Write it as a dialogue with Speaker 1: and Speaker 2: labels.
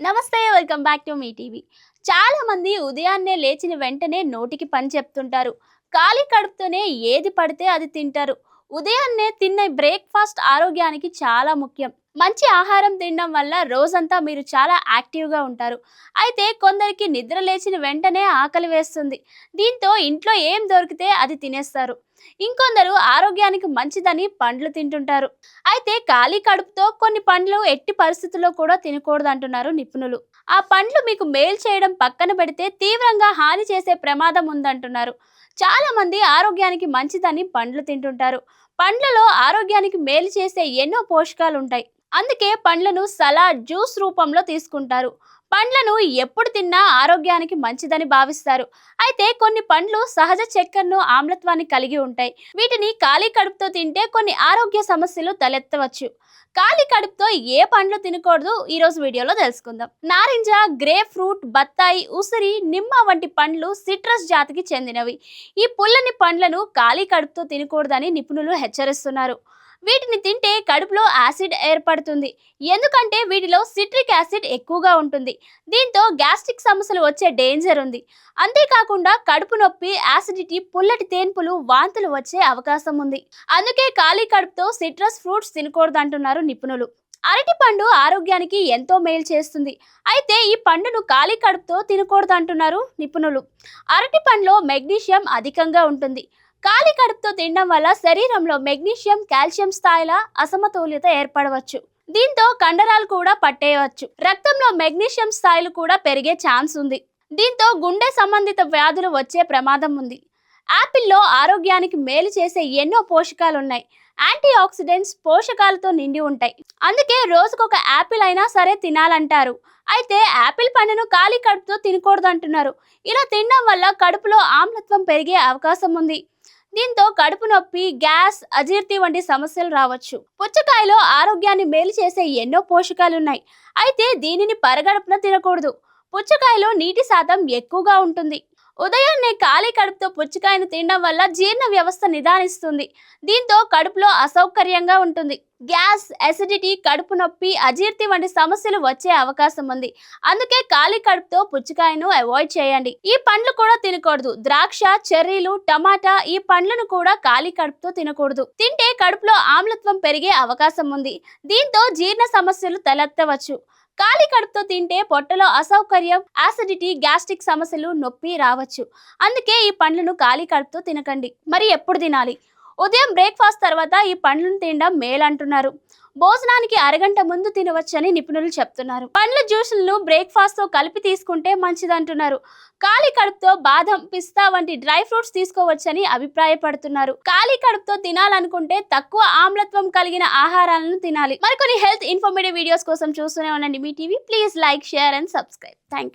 Speaker 1: నమస్తే welcome back to మీ TV. చాలామంది ఉదయాన్నే లేచిన వెంటనే నోటికి పని చెప్తుంటారు. ఖాళీ కడుపుతోనే ఏది పడితే అది తింటారు. ఉదయాన్నే తిన్న బ్రేక్ఫాస్ట్ ఆరోగ్యానికి చాలా ముఖ్యం. మంచి ఆహారం తినడం వల్ల రోజంతా మీరు చాలా యాక్టివ్గా ఉంటారు. అయితే కొందరికి నిద్ర లేచిన వెంటనే ఆకలి వేస్తుంది. దీంతో ఇంట్లో ఏం దొరికితే అది తినేస్తారు. ఇంకొందరు ఆరోగ్యానికి మంచిదని పండ్లు తింటుంటారు. అయితే ఖాళీ కడుపుతో కొన్ని పండ్లు ఎట్టి పరిస్థితుల్లో కూడా తినకూడదు అంటున్నారు నిపుణులు. ఆ పండ్లు మీకు మేలు చేయడం పక్కన పెడితే తీవ్రంగా హాని చేసే ప్రమాదం ఉందంటున్నారు. చాలా మంది ఆరోగ్యానికి మంచిదని పండ్లు తింటుంటారు. పండ్లలో ఆరోగ్యానికి మేలు చేసే ఎన్నో పోషకాలు ఉంటాయి అందుకే పండ్లను సలాడ్ జ్యూస్ రూపంలో తీసుకుంటారు. పండ్లను ఎప్పుడు తిన్నా ఆరోగ్యానికి మంచిదని భావిస్తారు. అయితే కొన్ని పండ్లు సహజ చక్కెరను ఆమ్లత్వాన్ని కలిగి ఉంటాయి. వీటిని ఖాళీ కడుపుతో తింటే కొన్ని ఆరోగ్య సమస్యలు తలెత్తవచ్చు. ఖాళీ కడుపుతో ఏ పండ్లు తినకూడదు? ఈరోజు వీడియోలో తెలుసుకుందాం. నారింజ గ్రే ఫ్రూట్ బత్తాయి ఉసిరి నిమ్మ వంటి పండ్లు సిట్రస్ జాతికి చెందినవి. ఈ పుల్లని పండ్లను ఖాళీ కడుపుతో తినకూడదని నిపుణులు హెచ్చరిస్తున్నారు. వీటిని తింటే కడుపులో యాసిడ్ ఏర్పడుతుంది. ఎందుకంటే వీటిలో సిట్రిక్ యాసిడ్ ఎక్కువగా ఉంటుంది. దీంతో గ్యాస్ట్రిక్ సమస్యలు వచ్చే డేంజర్ ఉంది. అంతేకాకుండా కడుపు నొప్పి యాసిడిటీ పుల్లటి తేన్పులు వాంతులు వచ్చే అవకాశం ఉంది. అందుకే ఖాళీ కడుపుతో సిట్రస్ ఫ్రూట్స్ తినకూడదు అంటున్నారు నిపుణులు. అరటి పండు ఆరోగ్యానికి ఎంతో మేలు చేస్తుంది. అయితే ఈ పండును ఖాళీ కడుపుతో తినకూడదు అంటున్నారు నిపుణులు. అరటి పండులో మెగ్నీషియం అధికంగా ఉంటుంది. ఖాళీ కడుపుతో తినడం వల్ల శరీరంలో మెగ్నీషియం కాల్షియం స్థాయిల అసమతుల్యత ఏర్పడవచ్చు. దీంతో కండరాలు కూడా పట్టేయవచ్చు. రక్తంలో మెగ్నీషియం స్థాయిలు కూడా పెరిగే ఛాన్స్ ఉంది. దీంతో గుండె సంబంధిత వ్యాధులు వచ్చే ప్రమాదం ఉంది. యాపిల్లో ఆరోగ్యానికి మేలు చేసే ఎన్నో పోషకాలు ఉన్నాయి యాంటీ ఆక్సిడెంట్స్ పోషకాలతో నిండి ఉంటాయి. అందుకే రోజుకొక యాపిల్ అయినా సరే తినాలంటారు. అయితే యాపిల్ పండును ఖాళీ కడుపుతో తినకూడదు అంటున్నారు ఇలా తినడం వల్ల కడుపులో ఆమ్లత్వం పెరిగే అవకాశం ఉంది. దీంతో కడుపు నొప్పి గ్యాస్ అజీర్తి వంటి సమస్యలు రావచ్చు. పుచ్చకాయలో ఆరోగ్యాన్ని మేలు చేసే ఎన్నో పోషకాలు ఉన్నాయి అయితే దీనిని పరగడుపున తినకూడదు. పుచ్చకాయలో నీటి శాతం ఎక్కువగా ఉంటుంది. ఉదయాన్నే ఖాళీ కడుపుతో పుచ్చకాయను తినడం వల్ల జీర్ణ వ్యవస్థ నిదానిస్తుంది. దీంతో కడుపులో అసౌకర్యంగా ఉంటుంది. గ్యాస్ అసిడిటీ కడుపు నొప్పి అజీర్తి వంటి సమస్యలు వచ్చే అవకాశం ఉంది. అందుకే ఖాళీ కడుపుతో పుచ్చకాయను అవాయిడ్ చేయండి. ఈ పండ్లు కూడా తినకూడదు. ద్రాక్ష చెర్రీలు టమాటా ఈ పండ్లను కూడా ఖాళీ కడుపుతో తినకూడదు. తింటే కడుపులో ఆమ్లత్వం పెరిగే అవకాశం ఉంది. దీంతో జీర్ణ సమస్యలు తలెత్తవచ్చు. ఖాళీ కడుపుతో తింటే పొట్టలో అసౌకర్యం యాసిడిటీ గ్యాస్ట్రిక్ సమస్యలు నొప్పి రావచ్చు. అందుకే ఈ పండ్లను ఖాళీ కడుపుతో తినకండి. మరి ఎప్పుడు తినాలి? ఉదయం బ్రేక్ఫాస్ట్ తర్వాత ఈ పండ్లను తినడం మేలంటున్నారు. భోజనానికి అరగంట ముందు తినవచ్చని నిపుణులు చెప్తున్నారు. పండ్ల జ్యూసులను బ్రేక్ఫాస్ట్తో కలిపి తీసుకుంటే మంచిదంటున్నారు. ఖాళీ కడుపుతో బాదం పిస్తా వంటి డ్రై ఫ్రూట్స్ తీసుకోవచ్చని అభిప్రాయపడుతున్నారు. ఖాళీ కడుపుతో తినాలనుకుంటే తక్కువ ఆమ్లత్వం కలిగిన ఆహారాలను తినాలి. మరికొన్ని హెల్త్ ఇన్ఫర్మేటివ్ వీడియోస్ కోసం చూస్తూనే ఉండండి మీ TV. Please like share and subscribe. Thank you